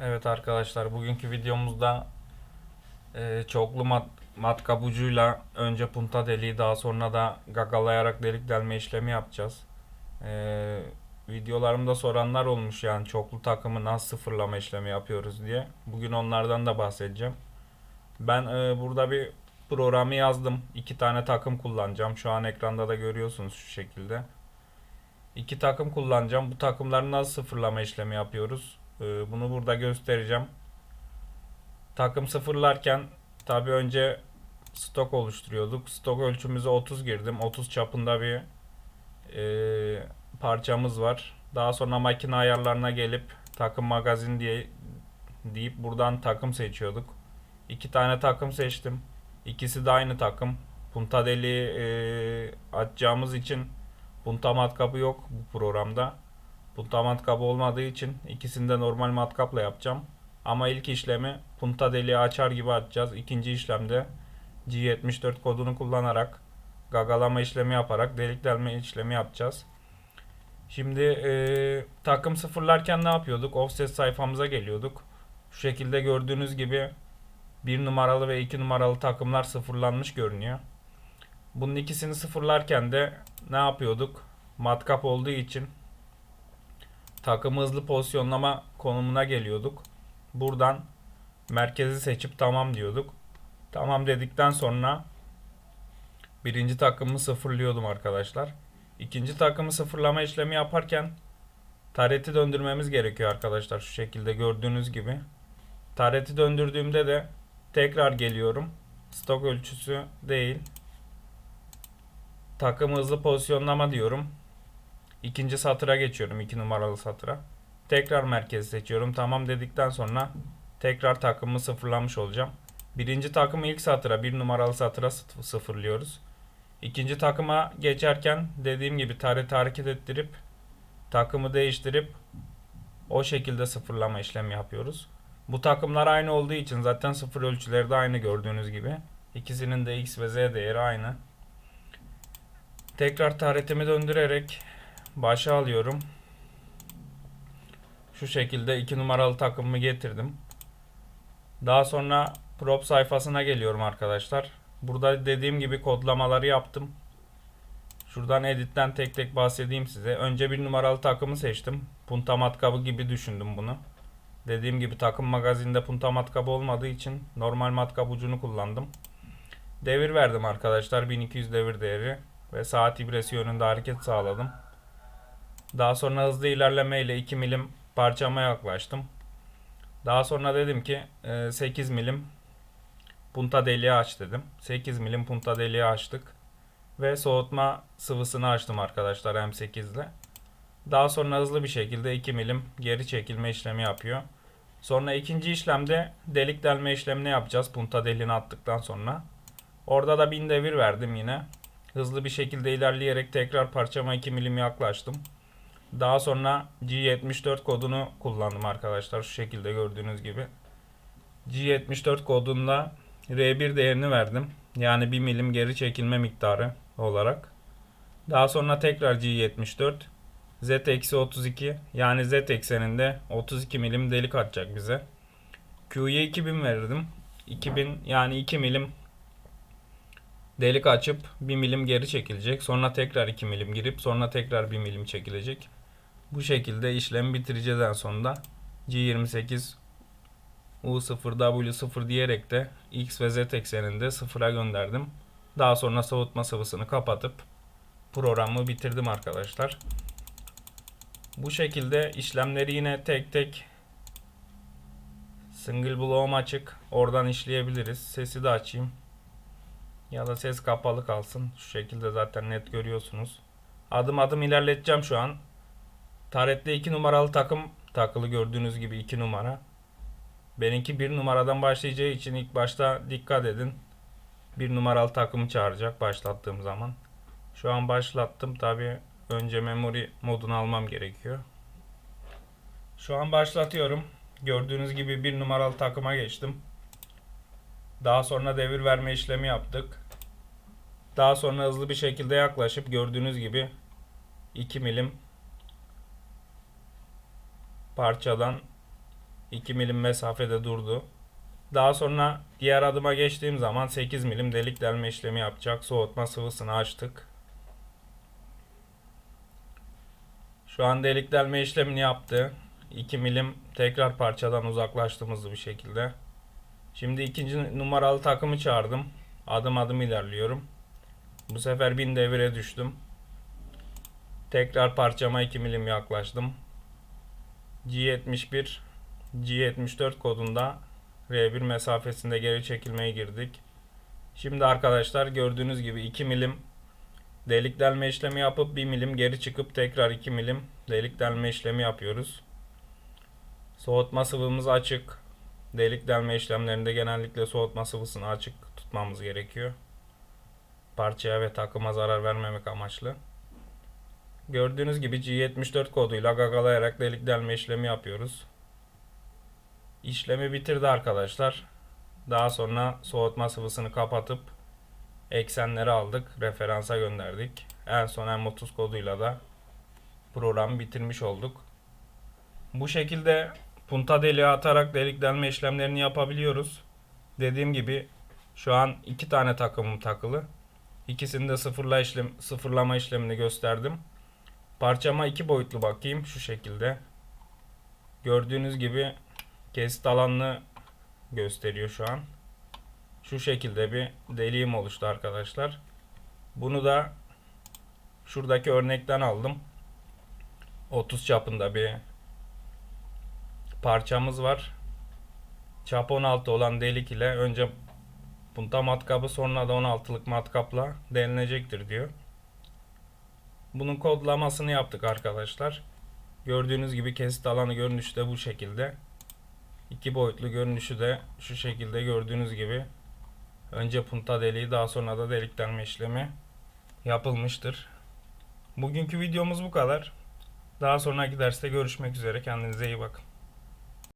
Evet arkadaşlar bugünkü videomuzda e, çoklu mat, matkap ucuyla önce punta deliği daha sonra da gagalayarak delik delme işlemi yapacağız. E, videolarımda soranlar olmuş yani çoklu takımı nasıl sıfırlama işlemi yapıyoruz diye. Bugün onlardan da bahsedeceğim. Ben e, burada bir programı yazdım. İki tane takım kullanacağım. Şu an ekranda da görüyorsunuz şu şekilde. İki takım kullanacağım. Bu takımları nasıl sıfırlama işlemi yapıyoruz? Ee, Bunu burada göstereceğim. Takım sıfırlarken tabi önce stok oluşturuyorduk. Stok ölçümüze 30 girdim. 30 çapında bir e, parçamız var. Daha sonra makine ayarlarına gelip takım magazin diye deyip buradan takım seçiyorduk. İki tane takım seçtim. İkisi de aynı takım. Punta deliği e, açacağımız için punta matkabı yok bu programda. Punta matkabı olmadığı için ikisini de normal matkapla yapacağım. Ama ilk işlemi punta deliği açar gibi açacağız. İkinci işlemde G74 kodunu kullanarak gagalama işlemi yaparak delik delme işlemi yapacağız. Şimdi e, takım sıfırlarken ne yapıyorduk? Offset sayfamıza geliyorduk. Şu şekilde gördüğünüz gibi bir numaralı ve iki numaralı takımlar sıfırlanmış görünüyor. Bunun ikisini sıfırlarken de ne yapıyorduk? Matkap olduğu için takımı hızlı pozisyonlama konumuna geliyorduk. Buradan merkezi seçip tamam diyorduk. Tamam dedikten sonra birinci takımı sıfırlıyordum arkadaşlar. İkinci takımı sıfırlama işlemi yaparken tareti döndürmemiz gerekiyor arkadaşlar şu şekilde gördüğünüz gibi. Tareti döndürdüğümde de tekrar geliyorum. Stok ölçüsü değil. Takım hızlı pozisyonlama diyorum. İkinci satıra geçiyorum. iki numaralı satıra. Tekrar merkezi seçiyorum. Tamam dedikten sonra tekrar takımı sıfırlamış olacağım. Birinci takımı ilk satıra, bir numaralı satıra sıf- sıfırlıyoruz. İkinci takıma geçerken dediğim gibi tarihte hareket ettirip takımı değiştirip o şekilde sıfırlama işlemi yapıyoruz. Bu takımlar aynı olduğu için zaten sıfır ölçüleri de aynı gördüğünüz gibi. İkisinin de x ve z değeri aynı. Tekrar taretimi döndürerek başa alıyorum. Şu şekilde 2 numaralı takımımı getirdim. Daha sonra prop sayfasına geliyorum arkadaşlar. Burada dediğim gibi kodlamaları yaptım. Şuradan editten tek tek bahsedeyim size. Önce bir numaralı takımı seçtim. Punta matkabı gibi düşündüm bunu. Dediğim gibi takım magazinde punta matkabı olmadığı için normal matkap ucunu kullandım. Devir verdim arkadaşlar. 1200 devir değeri ve saat ibresi yönünde hareket sağladım. Daha sonra hızlı ilerleme ile 2 milim parçama yaklaştım. Daha sonra dedim ki e, 8 milim punta deliği aç dedim. 8 milim punta deliği açtık. Ve soğutma sıvısını açtım arkadaşlar M8 ile. Daha sonra hızlı bir şekilde 2 milim geri çekilme işlemi yapıyor. Sonra ikinci işlemde delik delme işlemini yapacağız punta deliğini attıktan sonra. Orada da 1000 devir verdim yine. Hızlı bir şekilde ilerleyerek tekrar parçama 2 milim yaklaştım. Daha sonra G74 kodunu kullandım arkadaşlar şu şekilde gördüğünüz gibi. G74 kodunda R1 değerini verdim. Yani 1 milim geri çekilme miktarı olarak. Daha sonra tekrar G74 Z-32 yani Z ekseninde 32 milim delik atacak bize. Q'ya 2000 verirdim. 2000 yani 2 milim delik açıp 1 milim geri çekilecek. Sonra tekrar 2 milim girip sonra tekrar 1 milim çekilecek. Bu şekilde işlemi bitireceğiz sonunda. G28 U0W0 diyerek de X ve Z ekseninde sıfıra gönderdim. Daha sonra soğutma sıvısını kapatıp programı bitirdim arkadaşlar. Bu şekilde işlemleri yine tek tek single bloğum açık. Oradan işleyebiliriz. Sesi de açayım. Ya da ses kapalı kalsın. Şu şekilde zaten net görüyorsunuz. Adım adım ilerleteceğim şu an. Tarette 2 numaralı takım takılı gördüğünüz gibi 2 numara. Benimki 1 numaradan başlayacağı için ilk başta dikkat edin. 1 numaralı takımı çağıracak başlattığım zaman. Şu an başlattım tabi önce memory modunu almam gerekiyor. Şu an başlatıyorum. Gördüğünüz gibi 1 numaralı takıma geçtim. Daha sonra devir verme işlemi yaptık. Daha sonra hızlı bir şekilde yaklaşıp gördüğünüz gibi 2 milim parçadan 2 milim mesafede durdu. Daha sonra diğer adıma geçtiğim zaman 8 milim delik delme işlemi yapacak. Soğutma sıvısını açtık. Şu an delik delme işlemini yaptı. 2 milim tekrar parçadan uzaklaştım hızlı bir şekilde. Şimdi ikinci numaralı takımı çağırdım. Adım adım ilerliyorum. Bu sefer 1000 devire düştüm. Tekrar parçama 2 milim yaklaştım. G71 G74 kodunda R1 mesafesinde geri çekilmeye girdik. Şimdi arkadaşlar gördüğünüz gibi 2 milim delik delme işlemi yapıp 1 milim geri çıkıp tekrar 2 milim delik delme işlemi yapıyoruz. Soğutma sıvımız açık. Delik delme işlemlerinde genellikle soğutma sıvısını açık tutmamız gerekiyor. Parçaya ve takıma zarar vermemek amaçlı. Gördüğünüz gibi G74 koduyla gagalayarak delik delme işlemi yapıyoruz. İşlemi bitirdi arkadaşlar. Daha sonra soğutma sıvısını kapatıp eksenleri aldık. Referansa gönderdik. En son M30 koduyla da programı bitirmiş olduk. Bu şekilde punta deliği atarak delik delme işlemlerini yapabiliyoruz. Dediğim gibi şu an iki tane takımım takılı. İkisini sıfırla işlem, sıfırlama işlemini gösterdim. Parçama iki boyutlu bakayım şu şekilde. Gördüğünüz gibi kesit alanını gösteriyor şu an. Şu şekilde bir deliğim oluştu arkadaşlar. Bunu da şuradaki örnekten aldım. 30 çapında bir parçamız var. Çap 16 olan delik ile önce punta matkabı sonra da 16'lık matkapla delinecektir diyor. Bunun kodlamasını yaptık arkadaşlar. Gördüğünüz gibi kesit alanı görünüşü de bu şekilde. İki boyutlu görünüşü de şu şekilde gördüğünüz gibi. Önce punta deliği daha sonra da delik delme işlemi yapılmıştır. Bugünkü videomuz bu kadar. Daha sonraki derste görüşmek üzere. Kendinize iyi bakın.